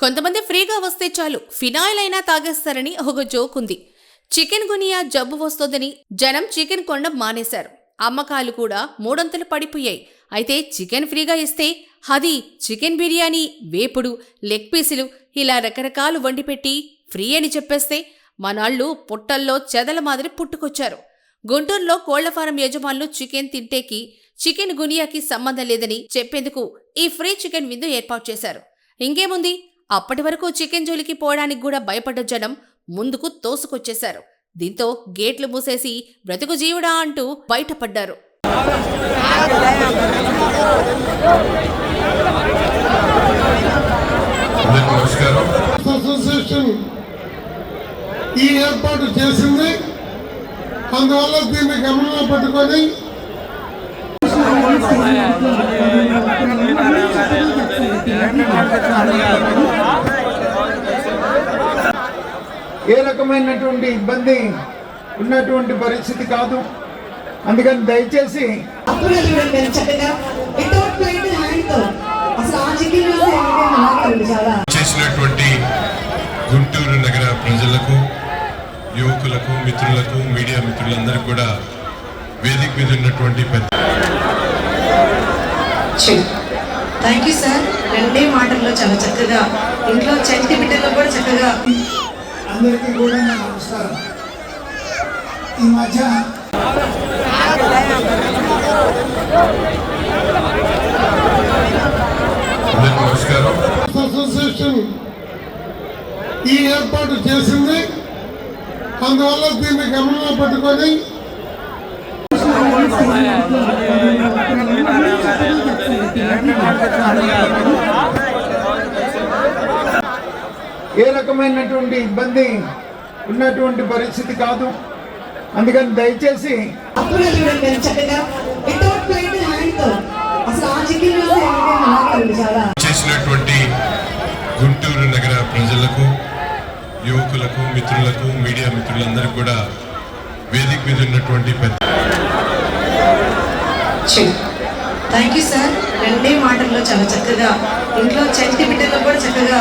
కొంతమంది ఫ్రీగా వస్తే చాలు ఫినాయిల్ అయినా తాగేస్తారని ఒక జోక్ ఉంది. చికెన్ గునియా జబ్బు వస్తోందని జనం చికెన్ కొండం మానేశారు. అమ్మకాలు కూడా మూడొంతులు పడిపోయాయి. అయితే చికెన్ ఫ్రీగా ఇస్తే అది చికెన్ బిర్యానీ వేపుడు లెగ్ పీసులు ఇలా రకరకాలు వండిపెట్టి ఫ్రీ అని చెప్పేస్తే మనాళ్ళు పుట్టల్లో చెదల మాదిరి పుట్టుకొచ్చారు. గుంటూరులో కోళ్ళ ఫారం యజమానులు చికెన్ తింటేకి చికెన్ గునియాకి సంబంధం లేదని చెప్పేందుకు ఈ ఫ్రీ చికెన్ విందు ఏర్పాటు చేశారు. ఇంకేముంది? అప్పటి వరకు చికెన్ జోలికి పోవడానికి కూడా భయపడ్డ జనం ముందుకు తోసుకొచ్చేశారు. దీంతో గేట్లు మూసేసి బ్రతుకు జీవుడా అంటూ బయటపడ్డారు. అసోసియేషన్ ఈ ఏర్పాటు చేసింది. అందువల్ల దీన్ని గమనంలో పెట్టుకొని ఏ రకమైనటువంటి ఇబ్బంది ఉన్నటువంటి పరిస్థితి కాదు. అందుకని దయచేసి చేసినటువంటి గుంటూరు నగర ప్రజలకు యువకులకు మిత్రులకు మీడియా మిత్రులందరికీ కూడా వేదిక మీద ఉన్నటువంటి పెద్ద థ్యాంక్ యూ సార్ రెండే మాటల్లో చాలా చక్కగా ఇంట్లో చంటి బిడ్డల్లో కూడా చక్కగా. అందరికీ కూడా నా నమస్కారం. ఈ మధ్య అందరికీ నమస్కారం. అసోసియేషన్ ఈ ఏర్పాటు చేసింది. అందువల్ల దీన్ని గమనంలో పెట్టుకొని ఏ రకమైనటువంటి ఇబ్బంది ఉన్నటువంటి పరిస్థితి కాదు. అందుకని దయచేసి చేసినటువంటి గుంటూరు నగర ప్రజలకు యువకులకు మిత్రులకు మీడియా మిత్రులందరికీ కూడా వేదిక మీద ఉన్నటువంటి పెద్ద థ్యాంక్ యూ సార్ రెండే మాటల్లో చాలా చక్కగా ఇంట్లో చంటి బిడ్డలో కూడా చక్కగా.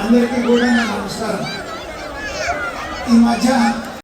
అందరికీ కూడా నా నమస్కారం. ఈ మధ్య